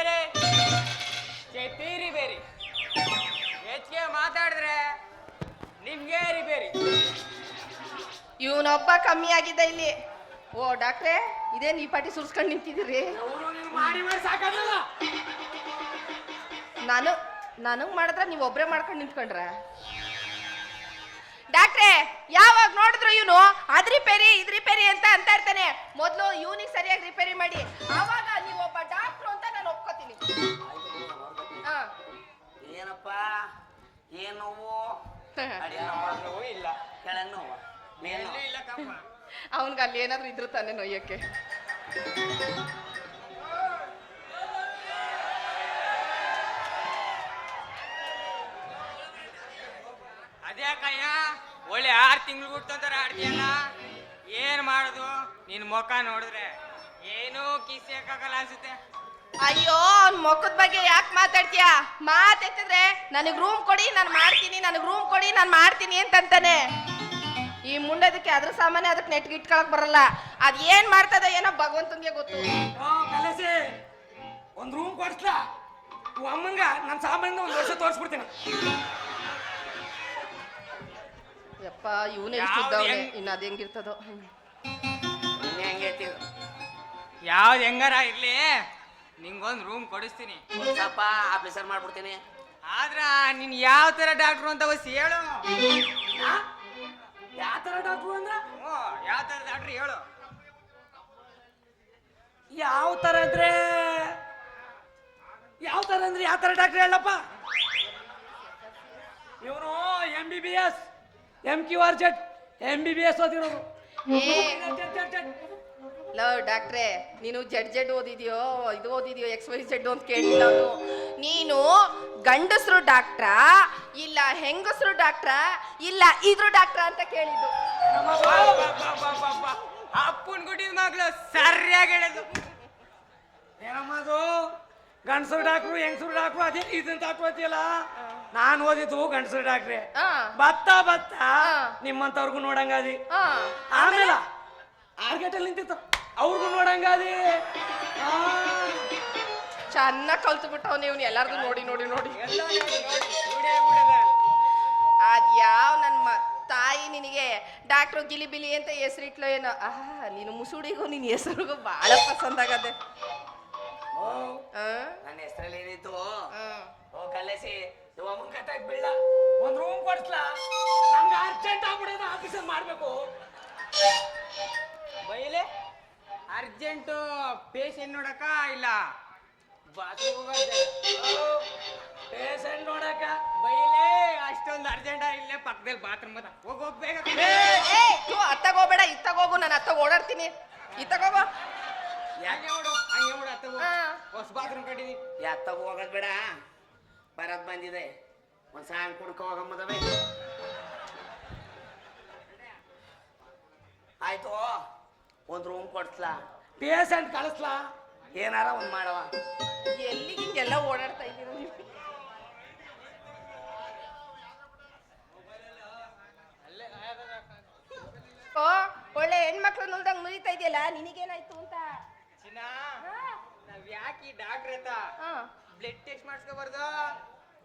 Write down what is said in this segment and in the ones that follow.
ಬೇರೆ. ಬೇರಿ. ಹೆಚ್ಚಿಗೆ ಮಾತಾಡಿದ್ರೆ ನಿಮ್ಗೆ ಬೇರಿ. ಇವನೊಬ್ಬ ಕಮ್ಮಿ ಆಗಿದೆ ಇಲ್ಲಿ. ಓ ಡಾಕ್ಟ್ರೆ ಇದೇ ನೀ ಪಾಟಿ ಸುರ್ಸ್ಕೊಂಡು ನಿಂತಿದ್ದೀರಿ? ಮಾಡಿ ನಾನು ನನಗ್ ಮಾಡಿದ್ರೆ ನೀವ್ ಒಬ್ರೆ ಮಾಡ್ಕೊಂಡು ನಿಂತ್ಕೊಂಡ್ರ. ಡಾಕ್ಟ್ರೆ ಯಾವಾಗ ನೋಡಿದ್ರು ಇವನು ಅದ್ರಿಪೇರಿ ಇದ್ರಿಪೇರಿ ಅಂತ ಅಂತ ಇರ್ತಾನೆ. ಮೊದ್ಲು ಇವನಿಗೆ ಸರಿಯಾಗಿ ನೋವು ಇಲ್ಲ. ಕೆಳಗ್ ನೋವು. ಮೇಲ್ ಎಲ್ಲೂ ಇಲ್ಲ ಕಪ್ಪ? ಅವನ್ಗೆ ಅಲ್ಲಿ ಏನಾದ್ರು ಇದ್ರು ತಾನೆ ನೊಯ್ಯಕ್ಕೆ ಅದ್ಯಾಕಯ್ಯ ಒಳ್ಳೆ ಆರು ತಿಂಗಳು ಬಿಟ್ಟಂತಾರ ಆಡ್ತೀಯಲ್ಲ ಏನ್ ಮಾಡೋದು? ನಿನ್ ಮುಖ ನೋಡಿದ್ರೆ ಏನೂ ಕಿಸಿ ಹಾಕಲ್ಲ ಅನ್ಸುತ್ತೆ. ಅಯ್ಯೋ ಅವ್ನ ಮುಖದ ಬಗ್ಗೆ ಯಾಕೆ ಮಾತಾಡ್ತೀಯ? ಮಾತೆತ್ತಿದ್ರೆ ನನಗ್ ರೂಮ್ ಕೊಡಿ ನಾನು ಮಾಡ್ತೀನಿ ನನಗ್ ರೂಮ್ ಕೊಡಿ ನಾನು ಮಾಡ್ತೀನಿ ಅಂತಂತಾನೆ. ಈ ಮುಂಡದಕ್ಕೆ ಅದ್ರ ಸಾಮಾನ್ಯ ಅದಕ್ಕೆ ನೆಟ್ಗೆ ಇಟ್ಕೊಳಕ್ ಬರಲ್ಲ. ಅದ್ ಏನ್ ಮಾಡ್ತದ ಏನೋ ಭಗವಂತನ್ಗೆ ಗೊತ್ತು. ಕಲಸಿ ಒಂದ್ ರೂಮ್ ಕೊಡ್ಸ್ಲಾ? ಅಮ್ಮಂಗ ನನ್ನ ಸಾಮಾನ್ಯ ಒಂದ್ ವರ್ಷ ತೋರಿಸ್ಬಿಡ್ತೀನಿ. ಯಪ್ಪ ಇವನೇ ಇಷ್ಟಿದ್ದವನೆ ಇನ್ನು ಅದ್ ಹೆಂಗಿರ್ತದೋ. ಹಂಗೈತಿ ಯಾವ್ದು ಹೆಂಗಾರ ಇರ್ಲಿ? ನಿಂಗೊಂದು ರೂಮ್ ಕೊಡಿಸ್ತೀನಿ. ಸ್ವಲ್ಪ ಆಫೀಸರ್ ಮಾಡ್ಬಿಡ್ತೀನಿ. ಆದ್ರ ನೀನ್ ಯಾವ ತರ ಡಾಕ್ಟ್ರು ಅಂತ ಹೊಸಿ ಹೇಳು. ಯಾವ ತರ ಡಾಕ್ಟ್ರು ಅಂದ್ರ? ಹ್ಞೂ ಯಾವ ತರ ಡಾಕ್ಟ್ರು ಹೇಳು. ಯಾವ ತರ ಅಂದ್ರೆ? ಯಾವ ತರ ಅಂದ್ರೆ ಯಾವ ತರ ಡಾಕ್ಟರ್ ಹೇಳಪ್ಪ? ಇವನು M B B S M Q R Z M B B S ಓದಿರೋರು. Love ಡಾಕ್ಟ್ರೆ ನೀನು ಜಡ್ ಜಡ್ ಓದಿದ್ಯೋ ಇದು ಓದಿದ್ಯೋ ಎಕ್ಸ್ ವೈ ಜೆಡ್ ಅಂತ ಕೇಳಿಲ್ಲ ಅವ್ನು. ನೀನು ಗಂಡಸರು ಡಾಕ್ಟ್ರಾ ಇಲ್ಲ ಹೆಂಗಸರು ಡಾಕ್ಟ್ರ ಇಲ್ಲ ಇದ್ರು ಡಾಕ್ಟ್ರ ಅಂತ ಕೇಳಿದ್ದು. ಅಪ್ಪನ ಗುಡಿ ಮಗಳು ಸರಿಯಾಗಿ ಹೇಳಿದ್ರು ಏನಮ್ಮದು? ಗಂಡಸರು ಡಾಕ್ಟ್ರು ಹೆಂಗಸರು ಡಾಕ್ಟ್ರು ಅದೇ ಇದನ್ನ ತಾಕೋತಿಯಲ್ಲ ನಾನು ಓದಿದ್ದು ಗಂಡಸರು ಡಾಕ್ಟ್ರೆ. ಬತ್ತ ಬತ್ತ. ನಿಮ್ಮಂತವ್ರಿಗೂ ನೋಡಂಗಾದಿ. ಆ ಆಮೇಲೆ ಆರ್ಗೆಟಲ್ಲಿ ನಿಂತಿತ್ತು. ಅವ್ರಿಗೂ ನೋಡಂಗಾದಿ. ಚೆನ್ನಾಗಿ ಕಲ್ತು ಬಿಟ್ಟವ್ ನೀವು ಎಲ್ಲಾರ್ದು ನೋಡಿ ನೋಡಿ ನೋಡಿ. ಅದ್ ಯಾವ ನನ್ನ ಮ ತಾಯಿ ನಿನಗೆ ಡಾಕ್ಟ್ರು ಗಿಲಿಬಿಲಿ ಅಂತ ಹೆಸರಿಟ್ಲೋ ಏನೋ. ಆಹಾ ನೀನು ಮುಸುಡಿಗೂ ನಿನ್ನ ಹೆಸರಿಗೂ ಬಹಳ ಪಸಂದ್ ಆಗದೆ? ನನ್ನ ಹೆಸರಲ್ಲಿ ಏನಿತ್ತು. ಓ ಕಲಸಿ ಇವ ಕತ್ತಾಗ ಬೀಳ. ಒಂದ್ ರೂಮ್ ಕೊಡ್ಸ್ಲಾ? ನಂಗೆ ಅರ್ಜೆಂಟ್ ಆಗ್ಬಿಡೋದು ಆಫೀಸಲ್ಲಿ ಮಾಡ್ಬೇಕು. ಬೈಲೆ? ಅರ್ಜೆಂಟು ಪೇಷಂಟ್ ನೋಡಕ ಇಲ್ಲ? ಪೇಷಂಟ್ ನೋಡಕ ಬೈಲೇ ಅಷ್ಟೊಂದು ಅರ್ಜೆಂಟ್ ಇಲ್ಲೇ ಪಕ್ಕದಲ್ಲಿ ಬಾತ್ರೂಮ್ ಅದ. ಹೋಗ ಹೋಗ್ಬೇಕ ಏ ಥು, ಅತ್ತಗೋಬೇಡ ಇತ್ತಗೋಗು ನಾನು ಅತ್ತಗ ಓಡಾಡ್ತೀನಿ. ಇತ್ತಗೋಗು ಯಾಕೆ ಹೋಗು ಹಂಗೆ ಹೋಗು ಅತ್ತ ಹಾ. ಹೊಸ ಬಾತ್ರೂಮ್ ಕಟ್ಟಿದೀನಿ ಎತ್ತಾಗ ಹೋಗೋದ್ ಬೇಡ. ಬರೋದ್ ಬಂದಿದೆ. ಒಂದ್ ಸಾಂಗ್ ಕುಡ್ಕೊ ಹೋಗಮ್ಮದವೆ ಆಯ್ತು. ಒಂದ್ ರೂಮ್ ಕೊಡ್ಸ್ಲಾ? ಪೇಷಂಟ್ ಕಳಿಸ್ಲಾ? ಏನಾರ ಒಂದು ಮಾಡವ. ಎಲ್ಲಿಗೆ ಹಿಂಗೆಲ್ಲ ಓಡಾಡ್ತಾ ಇದ್ದೀರಾ ನೀವು? ಓ ಒಳ್ಳೆ ಹೆಣ್ಮಕ್ಳು ನುಲ್ದಂಗ್ ನುರಿತಾ ಇದೆಯಲ್ಲ ನಿನಗೇನಾಯ್ತು ಅಂತ? ಚಿನ್ನ ನಾವ್ ಯಾಕೆ ಡಾಕ್ಟ್ರ್ ಅಂತ ಹಾ. Blood test ಮಾಡಿಸ್ಕೋಬಾರ್ದು?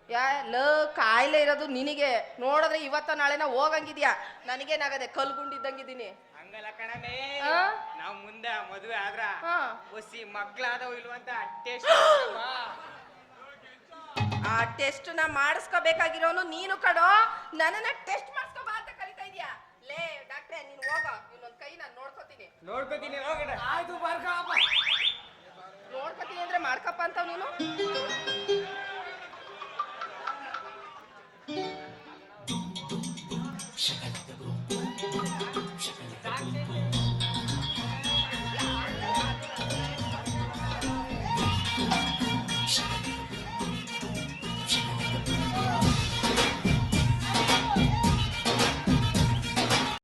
ಯಾ ಲ ಕಾಯಿಲೆ ಇರೋದು ನಿನಗೆ. ನೋಡಿದ್ರೆ ಇವತ್ತ ನಾಳೆನ ಹೋಗಂಗಿದ್ಯಾ? ನನಗೇನಾಗದೆ ಕಲ್ಗುಂಡಿದ್ದಂಗಿದ್ದೀನಿ ಹಂಗಲ್ಲ ಕಣಮೇ ಆ? ನಾವ್ ಮುಂದೆ ಮದುವೆ ಆದ್ರ ಹಾ ಒಸಿ ಮಗ್ಳಾದವು ಇಲ್ವಂತ ಟೆಸ್ಟ್ ಆ ಟೆಸ್ಟ್ನ ಮಾಡಿಸ್ಕೋಬೇಕಾಗಿರೋನು ನೀನು ಕಣೋ. ನನ್ನನ್ನ ಟೆಸ್ಟ್ ಮಾಡಿಸ್ಕೋಬಾ ಅಂತ ಕರಿತಾ ಇದೀಯಾ ಲೇ ಡಾಕ್ಟ್ರೆ ನೀನು ಹೋಗ. ಇನ್ನೊಂದ್ ಕೈ ನಾನು ನೋಡ್ಕೋತೀನಿ. ನೋಡ್ಕೋತೀನಿ ಹೋಗಡ ಆಯ್ತು ಬರ್ಕಪ್ಪ. ನೋಡ್ಕೋತೀನಿ ಅಂದ್ರೆ ಮಾಡ್ಕಪ್ಪ ಅಂತ ನೀನು?